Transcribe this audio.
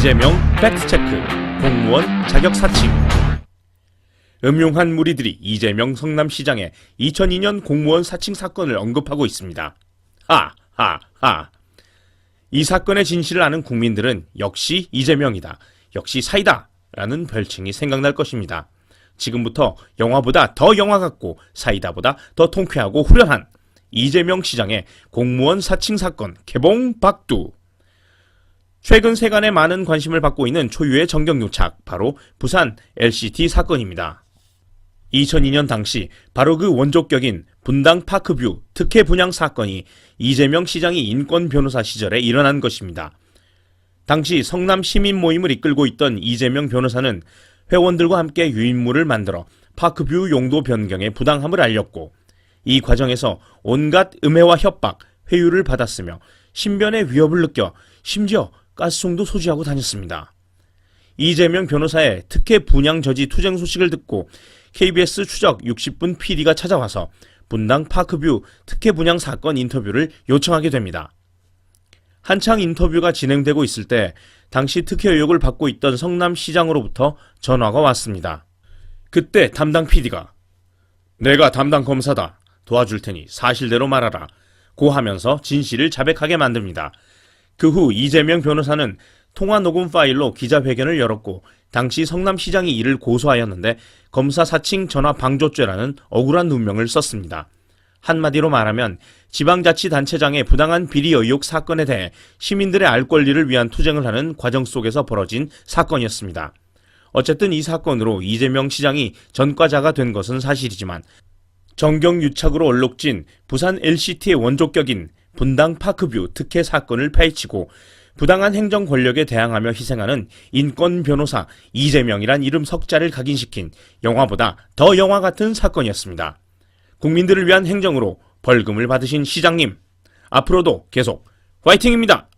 이재명 팩트체크 공무원 자격 사칭 음흉한 무리들이 이재명 성남시장의 2002년 공무원 사칭 사건을 언급하고 있습니다. 하하하 이 사건의 진실을 아는 국민들은 역시 이재명이다. 역시 사이다. 라는 별칭이 생각날 것입니다. 지금부터 영화보다 더 영화 같고 사이다보다 더 통쾌하고 후련한 이재명 시장의 공무원 사칭 사건 개봉 박두. 최근 세간에 많은 관심을 받고 있는 초유의 정경유착, 바로 부산 LCT 사건입니다. 2002년 당시 바로 그 원조격인 분당 파크뷰 특혜 분양 사건이 이재명 시장이 인권 변호사 시절에 일어난 것입니다. 당시 성남 시민 모임을 이끌고 있던 이재명 변호사는 회원들과 함께 유인물을 만들어 파크뷰 용도 변경의 부당함을 알렸고 이 과정에서 온갖 음해와 협박, 회유를 받았으며 신변의 위협을 느껴 심지어 가스총도 소지하고 다녔습니다. 이재명 변호사의 특혜 분양 저지 투쟁 소식을 듣고 KBS 추적 60분 PD가 찾아와서 분당 파크뷰 특혜 분양 사건 인터뷰를 요청하게 됩니다. 한창 인터뷰가 진행되고 있을 때 당시 특혜 의혹을 받고 있던 성남시장으로부터 전화가 왔습니다. 그때 담당 PD가 내가 담당 검사다. 도와줄 테니 사실대로 말하라. 고 하면서 진실을 자백하게 만듭니다. 그 후 이재명 변호사는 통화 녹음 파일로 기자회견을 열었고 당시 성남시장이 이를 고소하였는데 검사 사칭 전화 방조죄라는 억울한 누명을 썼습니다. 한마디로 말하면 지방자치단체장의 부당한 비리 의혹 사건에 대해 시민들의 알 권리를 위한 투쟁을 하는 과정 속에서 벌어진 사건이었습니다. 어쨌든 이 사건으로 이재명 시장이 전과자가 된 것은 사실이지만 정경유착으로 얼룩진 부산 LCT의 원조격인 분당 파크뷰 특혜 사건을 파헤치고 부당한 행정 권력에 대항하며 희생하는 인권 변호사 이재명이란 이름 석자를 각인시킨 영화보다 더 영화 같은 사건이었습니다. 국민들을 위한 행정으로 벌금을 받으신 시장님, 앞으로도 계속 화이팅입니다!